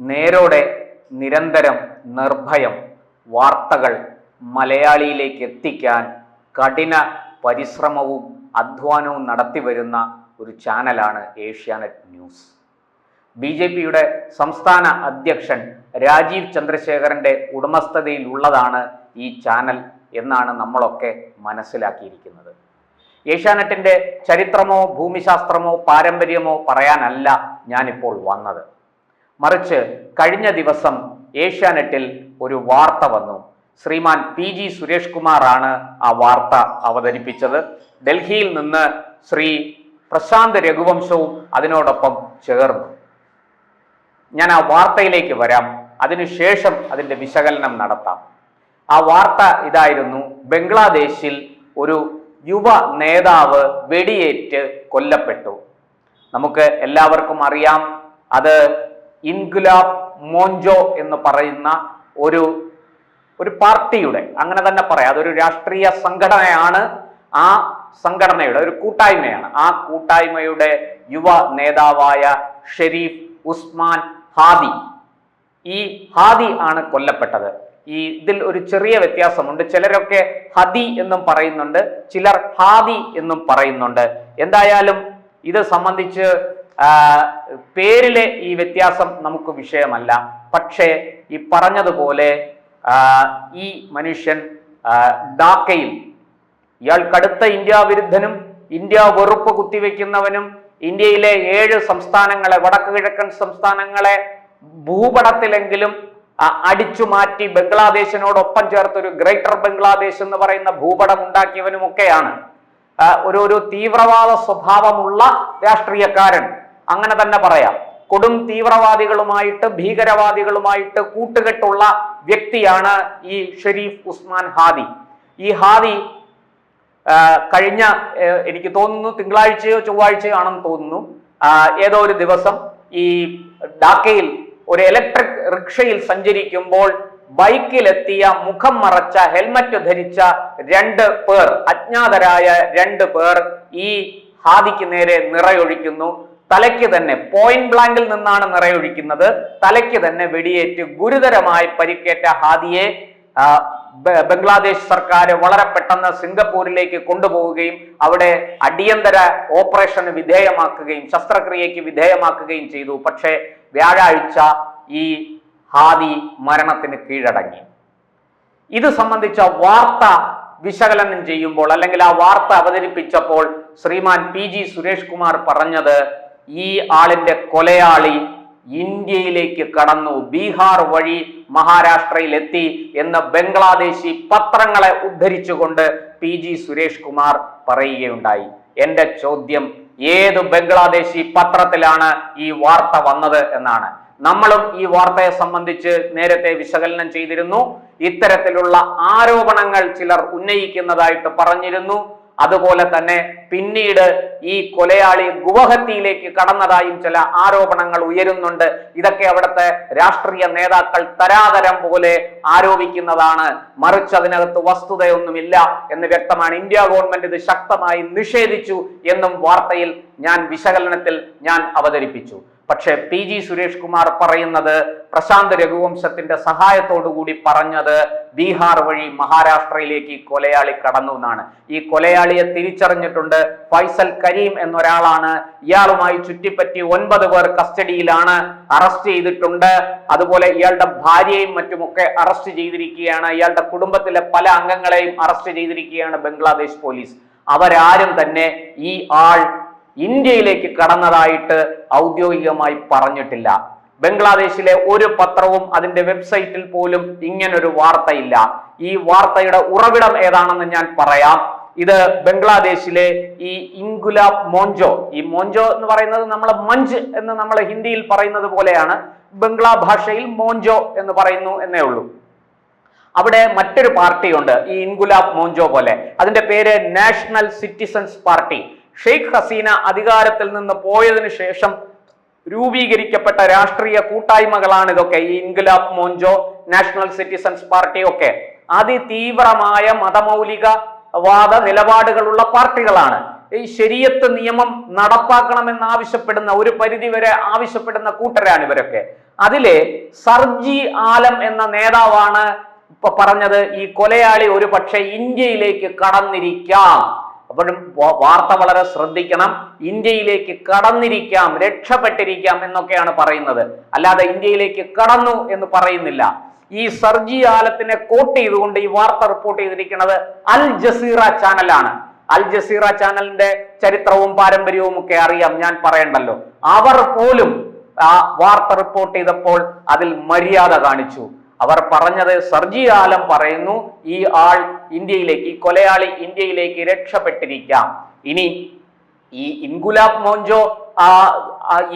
നേരോടെ നിരന്തരം നിർഭയം വാർത്തകൾ മലയാളിയിലേക്ക് എത്തിക്കാൻ കഠിന പരിശ്രമവും അധ്വാനവും നടത്തി വരുന്ന ഒരു ചാനലാണ് ഏഷ്യാനെറ്റ് ന്യൂസ്. ബി ജെ പിയുടെ സംസ്ഥാന അധ്യക്ഷൻ രാജീവ് ചന്ദ്രശേഖരന്റെ ഉടമസ്ഥതയിലുള്ളതാണ് ഈ ചാനൽ എന്നാണ് നമ്മളൊക്കെ മനസ്സിലാക്കിയിരിക്കുന്നത്. ഏഷ്യാനെറ്റിന്റെ ചരിത്രമോ ഭൂമിശാസ്ത്രമോ പാരമ്പര്യമോ പറയാനല്ല ഞാനിപ്പോൾ വന്നത്. മറിച്ച് കഴിഞ്ഞ ദിവസം ഏഷ്യാനെറ്റിൽ ഒരു വാർത്ത വന്നു. ശ്രീമാൻ പി ജി സുരേഷ് കുമാറാണ് ആ വാർത്ത അവതരിപ്പിച്ചത്. ഡൽഹിയിൽ നിന്ന് ശ്രീ പ്രശാന്ത് രഘുവംശവും അതിനോടൊപ്പം ചേർന്നു. ഞാൻ ആ വാർത്തയിലേക്ക് വരാം. അതിനുശേഷം അതിന്റെ വിശകലനം നടത്താം. ആ വാർത്ത ഇതായിരുന്നു. ബംഗ്ലാദേശിൽ ഒരു യുവ നേതാവ് വെടിയേറ്റ് കൊല്ലപ്പെട്ടു. നമുക്ക് എല്ലാവർക്കും അറിയാം. അത് ഇൻഗുലാബ് മോഞ്ചോ എന്ന് പറയുന്ന ഒരു ഒരു പാർട്ടിയുടെ അങ്ങനെ തന്നെ പറയാം. അതൊരു രാഷ്ട്രീയ സംഘടനയാണ്. ആ സംഘടനയുടെ ഒരു കൂട്ടായ്മയാണ്. ആ കൂട്ടായ്മയുടെ യുവ നേതാവായ ഷെരീഫ് ഉസ്മാൻ ഹാദി. ഈ ഹാദി ആണ് കൊല്ലപ്പെട്ടത്. ഈ ഇതിൽ ഒരു ചെറിയ വ്യത്യാസമുണ്ട്. ചിലരൊക്കെ ഹദി എന്നും പറയുന്നുണ്ട്. ചിലർ ഹാദി എന്നും പറയുന്നുണ്ട്. എന്തായാലും ഇത് സംബന്ധിച്ച് പേരിലെ ഈ വ്യത്യാസം നമുക്ക് വിഷയമല്ല. പക്ഷേ ഈ പറഞ്ഞതുപോലെ ഈ മനുഷ്യൻ ഡാക്കയിൽ ഇയാൾ കടുത്ത ഇന്ത്യ വിരുദ്ധനും ഇന്ത്യ വെറുപ്പ് കുത്തിവെക്കുന്നവനും ഇന്ത്യയിലെ ഏഴ് സംസ്ഥാനങ്ങളെ വടക്ക് കിഴക്കൻ സംസ്ഥാനങ്ങളെ ഭൂപടത്തിലെങ്കിലും അടിച്ചു മാറ്റി ബംഗ്ലാദേശിനോടൊപ്പം ചേർത്ത് ഒരു ഗ്രേറ്റർ ബംഗ്ലാദേശ് എന്ന് പറയുന്ന ഭൂപടം ഉണ്ടാക്കിയവനുമൊക്കെയാണ്. ഒരു ഒരു തീവ്രവാദ സ്വഭാവമുള്ള രാഷ്ട്രീയക്കാരൻ. അങ്ങനെ തന്നെ പറയാം. കൊടും തീവ്രവാദികളുമായിട്ട് ഭീകരവാദികളുമായിട്ട് കൂട്ടുകെട്ടുള്ള വ്യക്തിയാണ് ഈ ഷെരീഫ് ഉസ്മാൻ ഹാദി. ഈ ഹാദി കഴിഞ്ഞ എനിക്ക് തോന്നുന്നു തിങ്കളാഴ്ചയോ ചൊവ്വാഴ്ചയോ ആണെന്ന് തോന്നുന്നു. ഏതോ ഒരു ദിവസം ഈ ഡാക്കയിൽ ഒരു ഇലക്ട്രിക് റിക്ഷയിൽ സഞ്ചരിക്കുമ്പോൾ ബൈക്കിലെത്തിയ മുഖം മറച്ച ഹെൽമറ്റ് ധരിച്ച രണ്ട് പേർ അജ്ഞാതരായ രണ്ട് പേർ ഈ ഹാദിക്ക് നേരെ നിറയൊഴിക്കുന്നു. തലയ്ക്ക് തന്നെ പോയിന്റ് ബ്ലാങ്കിൽ നിന്നാണ് നിറയൊഴിക്കുന്നത് തലയ്ക്ക് തന്നെ വെടിയേറ്റ് ഗുരുതരമായി പരിക്കേറ്റ ഹാദിയെ ബംഗ്ലാദേശ് സർക്കാർ വളരെ പെട്ടെന്ന് സിംഗപ്പൂരിലേക്ക് കൊണ്ടുപോവുകയും അവിടെ അടിയന്തര ഓപ്പറേഷന് വിധേയമാക്കുകയും ശസ്ത്രക്രിയയ്ക്ക് വിധേയമാക്കുകയും ചെയ്തു. പക്ഷേ വ്യാഴാഴ്ച ഈ ഹാദി മരണത്തിന് കീഴടങ്ങി. ഇത് സംബന്ധിച്ച വാർത്ത വിശകലനം ചെയ്യുമ്പോൾ അല്ലെങ്കിൽ ആ വാർത്ത അവതരിപ്പിച്ചപ്പോൾ ശ്രീമാൻ പി ജി സുരേഷ് കുമാർ പറഞ്ഞത് ഈ ആളിന്റെ കൊലയാളി ഇന്ത്യയിലേക്ക് കടന്നു ബീഹാർ വഴി മഹാരാഷ്ട്രയിൽ എത്തി എന്ന് ബംഗ്ലാദേശി പത്രങ്ങളെ ഉദ്ധരിച്ചുകൊണ്ട് പി ജി സുരേഷ് കുമാർ പറയുകയുണ്ടായി. എന്റെ ചോദ്യം ഏത് ബംഗ്ലാദേശി പത്രത്തിലാണ് ഈ വാർത്ത വന്നത് എന്നാണ്. നമ്മളും ഈ വാർത്തയെ സംബന്ധിച്ച് നേരത്തെ വിശകലനം ചെയ്തിരുന്നു. ഇത്തരത്തിലുള്ള ആരോപണങ്ങൾ ചിലർ ഉന്നയിക്കുന്നതായിട്ട് പറഞ്ഞിരുന്നു. അതുപോലെ തന്നെ പിന്നീട് ഈ കൊലയാളി ഗുവഹത്തിയിലേക്ക് കടന്നതായും ചില ആരോപണങ്ങൾ ഉയരുന്നുണ്ട്. ഇതൊക്കെ അവിടുത്തെ രാഷ്ട്രീയ നേതാക്കൾ തരാതരം പോലെ ആരോപിക്കുന്നതാണ്. മറിച്ച് അതിനകത്ത് വസ്തുതയൊന്നുമില്ല എന്ന് വ്യക്തമാണ്. ഇന്ത്യ ഗവൺമെന്റ് ഇത് ശക്തമായി നിഷേധിച്ചു എന്നും വാർത്തയിൽ ഞാൻ വിശകലനത്തിൽ ഞാൻ അവതരിപ്പിച്ചു. പക്ഷേ പി ജി സുരേഷ് കുമാർ പറയുന്നത് പ്രശാന്ത് രഘുവംശത്തിന്റെ സഹായത്തോടു കൂടി പറഞ്ഞത് ബീഹാർ വഴി മഹാരാഷ്ട്രയിലേക്ക് ഈ കൊലയാളി കടന്നു എന്നാണ്. ഈ കൊലയാളിയെ തിരിച്ചറിഞ്ഞിട്ടുണ്ട് ഫൈസൽ കരീം എന്നൊരാളാണ്. ഇയാളുമായി ചുറ്റിപ്പറ്റി ഒൻപത് പേർ കസ്റ്റഡിയിലാണ് അറസ്റ്റ് ചെയ്തിട്ടുണ്ട്. അതുപോലെ ഇയാളുടെ ഭാര്യയും മറ്റുമൊക്കെ അറസ്റ്റ് ചെയ്തിരിക്കുകയാണ്. ഇയാളുടെ കുടുംബത്തിലെ പല അംഗങ്ങളെയും അറസ്റ്റ് ചെയ്തിരിക്കുകയാണ് ബംഗ്ലാദേശ് പോലീസ്. അവരാരും തന്നെ ഈ ആൾ ഇന്ത്യയിലേക്ക് കടന്നതായിട്ട് ഔദ്യോഗികമായി പറഞ്ഞിട്ടില്ല. ബംഗ്ലാദേശിലെ ഒരു പത്രവും അതിന്റെ വെബ്സൈറ്റിൽ പോലും ഇങ്ങനൊരു വാർത്തയില്ല. ഈ വാർത്തയുടെ ഉറവിടം ഏതാണെന്ന് ഞാൻ പറയാം. ഇത് ബംഗ്ലാദേശിലെ ഈ ഇൻഗുലാബ് മോഞ്ചോ. ഈ മോഞ്ചോ എന്ന് പറയുന്നത് നമ്മൾ മഞ്ച് എന്ന് നമ്മൾ ഹിന്ദിയിൽ പറയുന്നത് പോലെയാണ്. ബംഗ്ലാ ഭാഷയിൽ മോഞ്ചോ എന്ന് പറയുന്നു എന്നേ ഉള്ളൂ. അവിടെ മറ്റൊരു പാർട്ടിയുണ്ട് ഈ ഇൻഗുലാബ് മോഞ്ചോ പോലെ. അതിന്റെ പേര് national citizens party. Sheikh Hasina അധികാരത്തിൽ നിന്ന് പോയതിനു ശേഷം രൂപീകരിക്കപ്പെട്ട രാഷ്ട്രീയ കൂട്ടായ്മകളാണ് ഇതൊക്കെ. ഈ Inqilab Moncho national citizens party ഒക്കെ അതിതീവ്രമായ മതമൗലിക വാദ നിലപാടുകളുള്ള പാർട്ടികളാണ്. ഈ ശരിയത്ത് നിയമം നടപ്പാക്കണമെന്ന് ആവശ്യപ്പെടുന്ന ഒരു പരിധി വരെ ആവശ്യപ്പെടുന്ന കൂട്ടരാണ് ഇവരൊക്കെ. അതിലെ സർജി ആലം എന്ന നേതാവാണ് ഇപ്പൊ പറഞ്ഞത് ഈ കൊലയാളി ഒരു പക്ഷേ ഇന്ത്യയിലേക്ക് കടന്നിരിക്കാം. അപ്പോഴും വാർത്ത വളരെ ശ്രദ്ധിക്കണം. ഇന്ത്യയിലേക്ക് കടന്നിരിക്കാം രക്ഷപ്പെട്ടിരിക്കാം എന്നൊക്കെയാണ് പറയുന്നത്. അല്ലാതെ ഇന്ത്യയിലേക്ക് കടന്നു എന്ന് പറയുന്നില്ല. ഈ സർജി ആലത്തിനെ കോട്ട് ചെയ്തുകൊണ്ട് ഈ വാർത്ത റിപ്പോർട്ട് ചെയ്തിരിക്കുന്നത് അൽ ജസീറ ചാനലാണ്. അൽ ജസീറ ചാനലിന്റെ ചരിത്രവും പാരമ്പര്യവും ഒക്കെ അറിയാം ഞാൻ പറയണ്ടല്ലോ. അവർ പോലും ആ വാർത്ത റിപ്പോർട്ട് ചെയ്തപ്പോൾ അതിൽ മര്യാദ കാണിച്ചു. അവർ പറഞ്ഞത് സർജി ആലം പറയുന്നു ഈ ആൾ ഇന്ത്യയിലേക്ക് ഈ കൊലയാളി ഇന്ത്യയിലേക്ക് രക്ഷപ്പെട്ടിരിക്കാം. ഇനി ഈ ഇൻഗുലാബ് മോഞ്ചോ ആ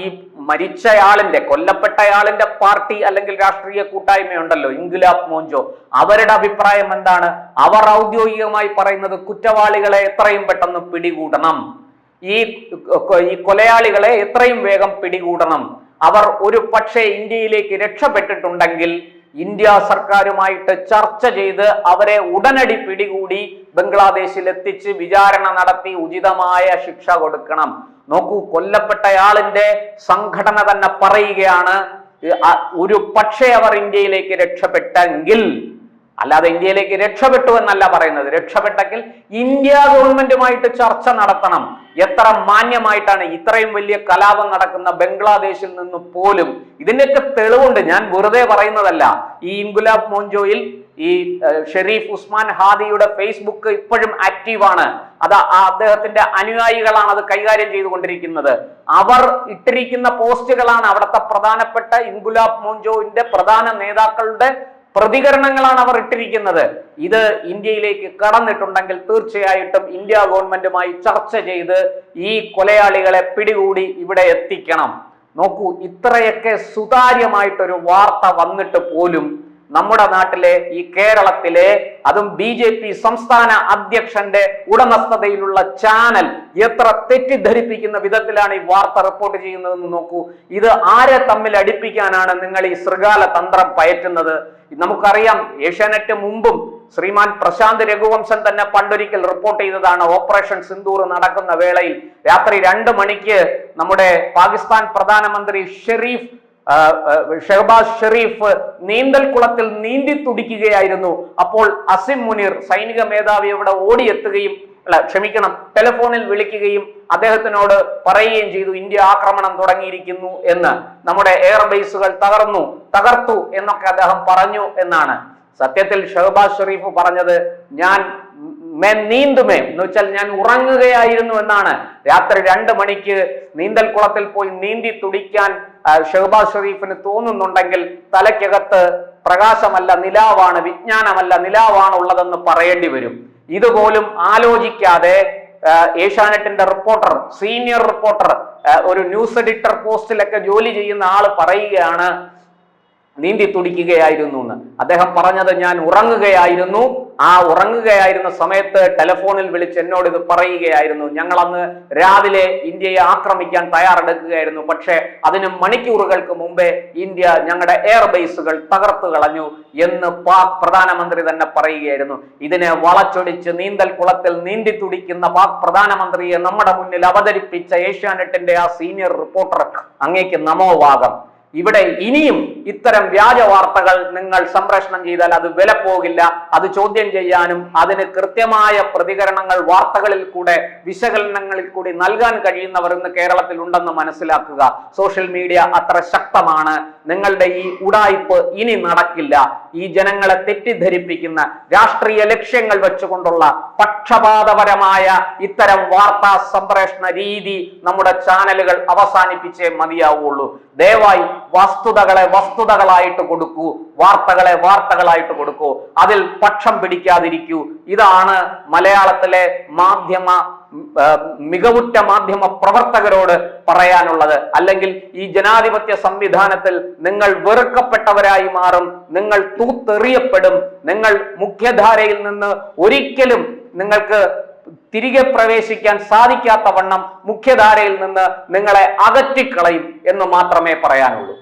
ഈ മരിച്ചയാളിന്റെ കൊല്ലപ്പെട്ടയാളിന്റെ പാർട്ടി അല്ലെങ്കിൽ രാഷ്ട്രീയ കൂട്ടായ്മയുണ്ടല്ലോ ഇൻഗുലാബ് മോഞ്ചോ. അവരുടെ അഭിപ്രായം എന്താണ്? അവർ ഔദ്യോഗികമായി പറയുന്നത് കുറ്റവാളികളെ എത്രയും പെട്ടെന്ന് പിടികൂടണം. ഈ ഈ കൊലയാളികളെ എത്രയും വേഗം പിടികൂടണം. അവർ ഒരു പക്ഷേ ഇന്ത്യയിലേക്ക് രക്ഷപ്പെട്ടിട്ടുണ്ടെങ്കിൽ ഇന്ത്യ സർക്കാരുമായിട്ട് ചർച്ച ചെയ്ത് അവരെ ഉടനടി പിടികൂടി ബംഗ്ലാദേശിൽ എത്തിച്ച് വിചാരണ നടത്തി ഉചിതമായ ശിക്ഷ കൊടുക്കണം. നോക്കൂ കൊല്ലപ്പെട്ടയാളിന്റെ സംഘടന തന്നെ പറയുകയാണ് ഒരു പക്ഷേ അവർ ഇന്ത്യയിലേക്ക് രക്ഷപ്പെട്ടെങ്കിൽ അല്ലാതെ ഇന്ത്യയിലേക്ക് രക്ഷപ്പെട്ടു എന്നല്ല പറയുന്നത്. രക്ഷപ്പെട്ടെങ്കിൽ ഇന്ത്യ ഗവൺമെന്റുമായിട്ട് ചർച്ച നടത്തണം. എത്ര മാന്യമായിട്ടാണ് ഇത്രയും വലിയ കലാപം നടക്കുന്ന ബംഗ്ലാദേശിൽ നിന്ന് പോലും. ഇതിന്റെയൊക്കെ തെളിവുണ്ട്. ഞാൻ വെറുതെ പറയുന്നതല്ല. ഈ ഇൻഗുലാബ് മോഞ്ചോയിൽ ഈ ഷെരീഫ് ഉസ്മാൻ ഹാദിയുടെ ഫേസ്ബുക്ക് ഇപ്പോഴും ആക്റ്റീവാണ്. അത് അദ്ദേഹത്തിന്റെ അനുയായികളാണ് അത് കൈകാര്യം ചെയ്തുകൊണ്ടിരിക്കുന്നത്. അവർ ഇട്ടിരിക്കുന്ന പോസ്റ്റുകളാണ് അവിടുത്തെ പ്രധാനപ്പെട്ട ഇൻഗുലാബ് മോഞ്ചോവിന്റെ പ്രധാന നേതാക്കളുടെ പ്രതികരണങ്ങളാണ് അവർ ഇട്ടിരിക്കുന്നത്. ഇത് ഇന്ത്യയിലേക്ക് കടന്നിട്ടുണ്ടെങ്കിൽ തീർച്ചയായിട്ടും ഇന്ത്യ ഗവൺമെന്റുമായി ചർച്ച ചെയ്ത് ഈ കൊലയാളികളെ പിടികൂടി ഇവിടെ എത്തിക്കണം. നോക്കൂ ഇത്രയൊക്കെ സുതാര്യമായിട്ടൊരു വാർത്ത വന്നിട്ട് പോലും നമ്മുടെ നാട്ടിലെ ഈ കേരളത്തിലെ അതും ബി ജെ പി സംസ്ഥാന അധ്യക്ഷന്റെ ഉടമസ്ഥതയിലുള്ള ചാനൽ എത്ര തെറ്റിദ്ധരിപ്പിക്കുന്ന വിധത്തിലാണ് ഈ വാർത്ത റിപ്പോർട്ട് ചെയ്യുന്നതെന്ന് നോക്കൂ. ഇത് ആരെ തമ്മിൽ അടിപ്പിക്കാനാണ് നിങ്ങൾ ഈ ശൃഗാല തന്ത്രം പയറ്റുന്നത്? നമുക്കറിയാം ഏഷ്യാനെറ്റ് മുമ്പും ശ്രീമാൻ പ്രശാന്ത് രഘുവംശൻ തന്നെ പണ്ടൊരിക്കൽ റിപ്പോർട്ട് ചെയ്തതാണ് ഓപ്പറേഷൻ സിന്ദൂർ നടക്കുന്ന വേളയിൽ രാത്രി രണ്ട് മണിക്ക് നമ്മുടെ പാകിസ്ഥാൻ പ്രധാനമന്ത്രി ഷെരീഫ് ഷെഹബാസ് ഷെരീഫ് നീന്തൽക്കുളത്തിൽ നീന്തി തുടിക്കുകയായിരുന്നു. അപ്പോൾ അസിം മുനീർ സൈനിക മേധാവി ഇവിടെ ഓടിയെത്തുകയും അല്ല ക്ഷമിക്കണം ടെലിഫോണിൽ വിളിക്കുകയും അദ്ദേഹത്തിനോട് പറയുകയും ചെയ്തു ഇന്ത്യ ആക്രമണം തുടങ്ങിയിരിക്കുന്നു എന്ന്. നമ്മുടെ എയർ ബേസുകൾ തകർന്നു. തകർത്തു എന്നൊക്കെ അദ്ദേഹം പറഞ്ഞു എന്നാണ്. സത്യത്തിൽ ഷഹബാസ് ഷെറീഫ് പറഞ്ഞത് ഞാൻ മേ നീന്തുമേ എന്ന് വെച്ചാൽ ഞാൻ ഉറങ്ങുകയായിരുന്നു എന്നാണ്. രാത്രി രണ്ട് മണിക്ക് നീന്തൽ കുളത്തിൽ പോയി നീന്തി തുടിക്കാൻ ഷഹബാ ഷെരീഫിന് തോന്നുന്നുണ്ടെങ്കിൽ തലയ്ക്കകത്ത് പ്രകാശമല്ല നിലാവാണ് വിജ്ഞാനമല്ല നിലാവാണ് ഉള്ളതെന്ന് പറയേണ്ടി വരും. ഇതുപോലും ആലോചിക്കാതെ ഏഷ്യാനെറ്റിന്റെ റിപ്പോർട്ടർ സീനിയർ റിപ്പോർട്ടർ ഒരു ന്യൂസ് എഡിറ്റർ പോസ്റ്റിലൊക്കെ ജോലി ചെയ്യുന്ന ആൾ പറയുകയാണ് നീന്തി തുടിക്കുകയായിരുന്നു എന്ന്. അദ്ദേഹം പറഞ്ഞത് ഞാൻ ഉറങ്ങുകയായിരുന്നു. ആ ഉറങ്ങുകയായിരുന്ന സമയത്ത് ടെലിഫോണിൽ വിളിച്ച് എന്നോട് ഇത് പറയുകയായിരുന്നു. ഞങ്ങൾ അന്ന് രാവിലെ ഇന്ത്യയെ ആക്രമിക്കാൻ തയ്യാറെടുക്കുകയായിരുന്നു. പക്ഷേ അതിന് മണിക്കൂറുകൾക്ക് മുമ്പേ ഇന്ത്യ ഞങ്ങളുടെ എയർ ബേസുകൾ തകർത്തു കളഞ്ഞു എന്ന് പാക് പ്രധാനമന്ത്രി തന്നെ പറയുകയായിരുന്നു. ഇതിനെ വളച്ചൊടിച്ച് നീന്തൽ കുളത്തിൽ നീന്തി തുടിക്കുന്ന പാക് പ്രധാനമന്ത്രിയെ നമ്മുടെ മുന്നിൽ അവതരിപ്പിച്ച ഏഷ്യാനെറ്റിന്റെ ആ സീനിയർ റിപ്പോർട്ടർ അങ്ങേക്ക് നമോവാദം ഇവിടെ ഇനിയും ഇത്തരം വ്യാജ വാർത്തകൾ നിങ്ങൾ സംപ്രേഷണം ചെയ്താൽ അത് വില പോകില്ല. അത് ചോദ്യം ചെയ്യാനും അതിന് കൃത്യമായ പ്രതികരണങ്ങൾ വാർത്തകളിൽ കൂടെ വിശകലനങ്ങളിൽ കൂടി നൽകാൻ കഴിയുന്നവർ ഇന്ന് കേരളത്തിൽ ഉണ്ടെന്ന് മനസ്സിലാക്കുക. സോഷ്യൽ മീഡിയ അത്ര ശക്തമാണ്. നിങ്ങളുടെ ഈ ഉടായ്പ് ഇനി നടക്കില്ല. ഈ ജനങ്ങളെ തെറ്റിദ്ധരിപ്പിക്കുന്ന രാഷ്ട്രീയ ലക്ഷ്യങ്ങൾ വെച്ചുകൊണ്ടുള്ള പക്ഷപാതപരമായ ഇത്തരം വാർത്താ സംപ്രേഷണ രീതി നമ്മുടെ ചാനലുകൾ അവസാനിപ്പിച്ചേ മതിയാവുള്ളൂ. ദയവായി വസ്തുതകളെ വസ്തുതകളായിട്ട് കൊടുക്കൂ വാർത്തകളെ വാർത്തകളായിട്ട് കൊടുക്കൂ അതിൽ പക്ഷം പിടിക്കാതിരിക്കൂ. ഇതാണ് മലയാളത്തിലെ മാധ്യമ മികവുറ്റ മാധ്യമ പ്രവർത്തകരോട് പറയാനുള്ളത്. അല്ലെങ്കിൽ ഈ ജനാധിപത്യ സംവിധാനത്തിൽ നിങ്ങൾ വെറുക്കപ്പെട്ടവരായി മാറും നിങ്ങൾ തൂത്തെറിയപ്പെടും നിങ്ങൾ മുഖ്യധാരയിൽ നിന്ന് ഒരിക്കലും നിങ്ങൾക്ക് തിരികെ പ്രവേശിക്കാൻ സാധിക്കാത്ത വണ്ണം മുഖ്യധാരയിൽ നിന്ന് നിങ്ങളെ അകറ്റിക്കളയും എന്ന് മാത്രമേ പറയാനുള്ളൂ.